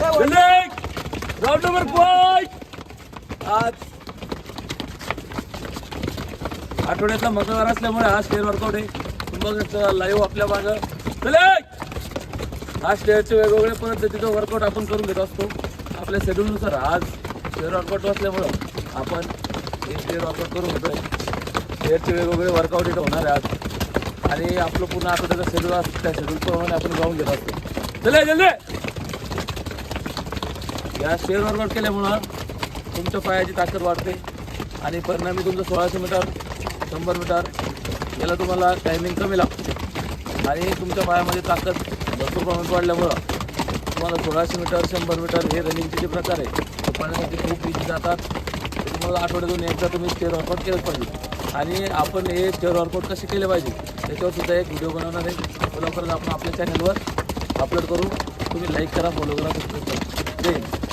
Round number five आज आठवड्यातला मतदार असल्यामुळे आज स्टेअर वर्कआउट आहे. तुम्ही लाईव्ह आपल्या मागं. चले आज स्टेअरचे वेगवेगळे पद्धतीचं वर्कआउट आपण करून घेत असतो. आपल्या शेड्यूलनुसार आज स्टेअर वर्कआउट असल्यामुळं आपण हे स्टेअर वर्कआउट करून घेतोय. स्टेअरचे वेगवेगळे वर्कआउट इथं होणार आहे आज. आणि आपलं पूर्ण आठवड्याचा शेड्यूल असतो. त्या शेड्यूलप्रमाणे आपण जाऊन घेत असतो. चले जल्दी! या शेअर वर्कआउट केल्यामुळं तुमच्या पायाची ताकद वाढते. आणि परिणामी तुमचं सोळाशे मीटर शंभर मीटर याला तुम्हाला टायमिंग कमी लागते. आणि तुमच्या पायामध्ये ताकद भरपूर प्रमाणात वाढल्यामुळं तुम्हाला सोळाशे मीटर शंभर मीटर हे रनिंगचे जे प्रकार आहे ते पाण्यासाठी खूप इजी जातात. तुम्हाला आठवड्यातून एकदा तुम्ही स्टेअर वर्कआउट केलं पाहिजे. आणि आपण हे स्टेअर वर्कआउट कसे केले पाहिजे त्याच्यावर सुद्धा एक व्हिडिओ बनवणार आहे. तो लवकरच आपण आपल्या चॅनलवर अपलोड करू तुम्ही लाईक करा फॉलो करा सबस्क्राईब करा. जय हिंद.